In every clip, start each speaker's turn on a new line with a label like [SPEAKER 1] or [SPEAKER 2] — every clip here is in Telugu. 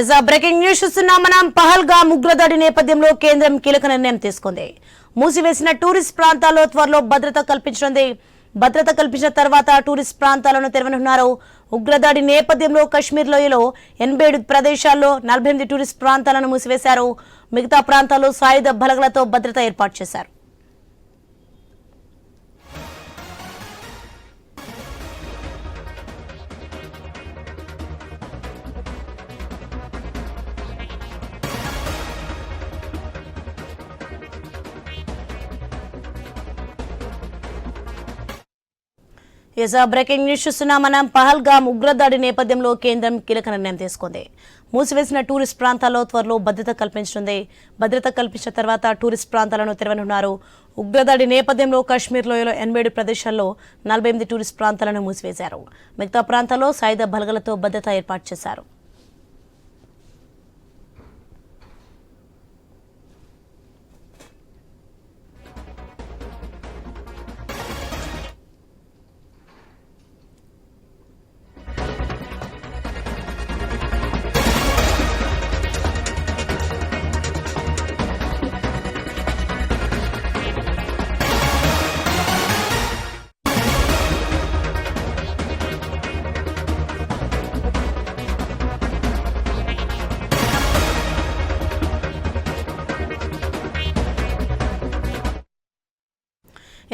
[SPEAKER 1] ఎస్ బ్రేకింగ్ న్యూస్ చూస్తున్నాం మనం పహల్గా ఉగ్రదాడి నేపథ్యంలో కేంద్రం కీలక నిర్ణయం తీసుకుంది. మూసివేసిన టూరిస్ట్ ప్రాంతాల్లో త్వరలో భద్రత కల్పించనుంది. భద్రత కల్పించిన తర్వాత టూరిస్ట్ ప్రాంతాలను తెరవనున్నారు. ఉగ్రదాడి నేపథ్యంలో కశ్మీర్ లోయలో ఎనభై ఏడు ప్రదేశాల్లో నలభై ఎనిమిది టూరిస్ట్ ప్రాంతాలను మూసివేశారు. మిగతా ప్రాంతాల్లో సాయుధ బలగలతో భద్రత ఏర్పాటు చేశారు. ఎస్ బ్రేకింగ్ న్యూస్ చూస్తున్నా మనం పహల్గామ్ ఉగ్రదాడి నేపథ్యంలో కేంద్రం కీలక నిర్ణయం తీసుకుంది. మూసివేసిన టూరిస్ట్ ప్రాంతాల్లో త్వరలో భద్రత కల్పించనుంది. భద్రత కల్పించిన తర్వాత టూరిస్ట్ ప్రాంతాలను తెరవనున్నారు. ఉగ్రదాడి నేపథ్యంలో కాశ్మీర్ లోయలో ఎనభై ఏడు ప్రదేశాల్లో నలభై ఎనిమిది టూరిస్ట్ ప్రాంతాలను మూసివేశారు. మిగతా ప్రాంతాల్లో సాయుధ బలగలతో భద్రత ఏర్పాటు చేశారు.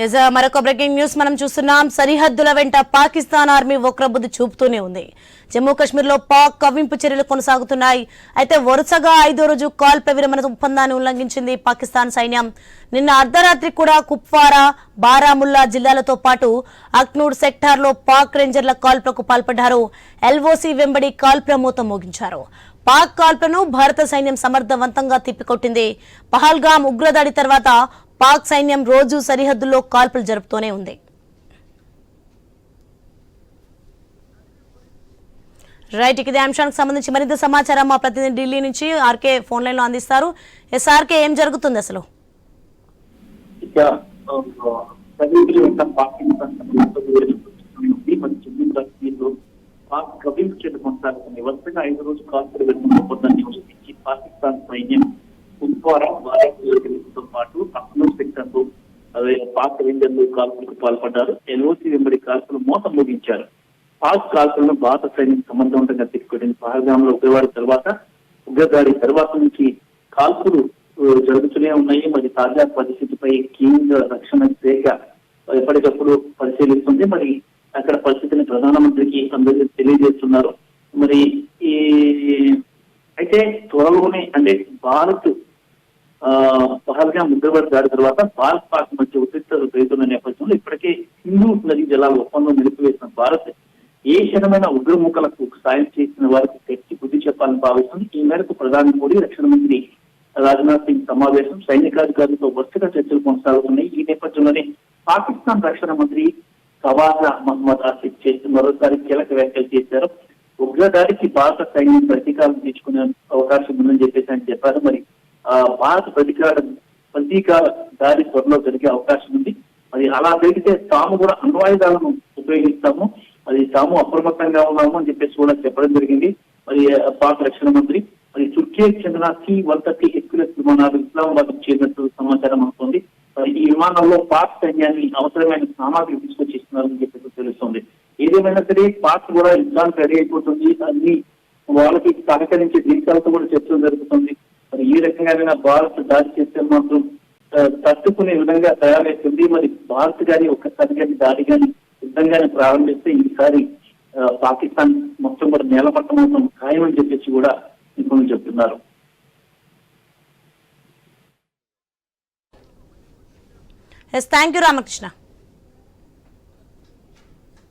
[SPEAKER 1] Uh, మరొక బ్రేకింగ్ న్యూస్ మనం చూస్తున్నాం. సరిహద్దుల వెంట పాకిస్తాన్ ఆర్మీ వక్రబుద్ధి చూపుతూనే ఉంది. జమ్మూ కాశ్మీర్లో పాక్ కవ్వింపు చర్యలు కొనసాగుతున్నాయి. అయితే వరుసగా ఐదో రోజు కాల్ప విరమణ ఒప్పందాన్ని ఉల్లంఘించింది పాకిస్తాన్ సైన్యం. నిన్న అర్ధరాత్రి కూడా కుప్వారా బారాముల్లా జిల్లాలతో పాటు అక్నూర్ సెక్టార్లో పాక్ రేంజర్ల కాల్పులకు పాల్పడ్డారు. ఎల్ఓసి వెంబడి కాల్పుల మూత మోగించారు. పాక్ కాల్పులను భారత సైన్యం సమర్థవంతంగా తిప్పికొట్టింది. పహల్గామ్ ఉగ్రదాడి తర్వాత పాక్ సైన్యం రోజు సరిహద్దుల్లో కాల్పులు జరుపుతూనే ఉంది. రైట్ ఇక ఇదే అంశానికి సంబంధించి మరింత సమాచారం మా ప్రతినిధి ఢిల్లీ నుంచి ఆర్కే ఫోన్ లైన్లో అందిస్తారు. ఎస్ ఆర్కే ఏం జరుగుతుంది అసలు?
[SPEAKER 2] ఇక సైనికులు వెంట కొనసాగుతుంది వరుసగా ఐదు రోజు కాల్పులు వెళ్ళిన ఒప్పందాన్ని ఉల్లంఘించి పాకిస్తాన్ సైన్యం కుప్వారా వారంతో పాటు అక్నూర్ సెక్టర్లో అదే పాక్ రేంజర్లు కాల్పులకు పాల్పడ్డారు. ఎల్ఓసి వెంబడి కాల్పులు మోత ముగించారు. పాక్ కాల్పులను భారత సైన్యం సమర్థవంతంగా తిప్పుకొట్టింది పహల్గామ్లో ఉగ్రవాడి తర్వాత ఉగ్రదాడి తర్వాత నుంచి కాల్పులు జరుగుతూనే ఉన్నాయి. మరి తాజా పరిస్థితిపై కేంద్ర రక్షణ శాఖ ఎప్పటికప్పుడు పరిశీలిస్తుంది. మరి అక్కడ పరిస్థితిని ప్రధానమంత్రికి అందరికీ తెలియజేస్తున్నారు. మరి ఈ అయితే త్వరలోనే అంటే భారత్ పహల్గా ఉగ్రవాడి దాడి తర్వాత భారత్ పాక్ మధ్య ఉద్రిక్తలు పెరుగుతున్న నేపథ్యంలో ఇప్పటికే హిందూ నది జలాల ఒప్పందం నిలిపివేసిన భారత్ ఏ క్షణమైన ఉగ్రముఖలకు సాయం చేసిన వారికి తెచ్చి బుద్ధి చెప్పాలని భావిస్తుంది. ఈ మేరకు ప్రధాని మోడీ రక్షణ మంత్రి రాజ్నాథ్ సింగ్ సమావేశం సైనికాధికారులతో వరుసగా చర్చలు కొనసాగుతున్నాయి. ఈ నేపథ్యంలోనే పాకిస్తాన్ రక్షణ మంత్రి ఖవాజా మహమ్మద్ ఆసిఫ్ చేసి మరోసారి కీలక వ్యాఖ్యలు చేశారు. ఉగ్రదాడికి భారత సైన్యం ప్రతీకారం తీసుకునే అవకాశం ఉందని చెప్పేసి ఆయన చెప్పారు. మరి భారత ప్రతీకార ప్రతీకార దాడి త్వరలో జరిగే అవకాశం ఉంది. మరి అలా జరిగితే తాము కూడా అణ్వాయుధాలను ఉపయోగిస్తాము. మరి తాము అప్రమత్తంగా ఉన్నాము అని చెప్పేసి కూడా చెప్పడం జరిగింది. మరి పాక్ రక్షణ మంత్రి. మరి తుర్కీకి చెందిన సి వన్ థర్టీ హెక్యులస్ విమానాలు ఇస్లామాబాద్ చేరినట్టు సమాచారం అవుతుంది మరి ఈ విమానంలో పాక్ సైన్యాన్ని అవసరమైన సామాగ్రి తీసుకొచ్చిస్తున్నారని చెప్పేసి తెలుస్తుంది. ఏదేమైనా సరే పాక్ కూడా యుద్ధానికి రెడీ అయిపోతుంది. అన్ని వాళ్ళకి సహకరించే దేశాలతో కూడా చర్చలు జరుగుతుంది. మరి ఈ రకంగా భారత్ దాడి చేస్తే మాత్రం తట్టుకునే విధంగా తయారైతుంది. మరి భారత్ గాని ఒక్కసారి కానీ దాడి కానీ యుద్ధంగానే ప్రారంభిస్తే ఈసారి పాకిస్తాన్ మొత్తం కూడా నేలపట్టమవుతాం ఖాయమని చెప్పేసి కూడా నిపుణులు చెప్తున్నారు.
[SPEAKER 1] Yes thank you Ramakrishna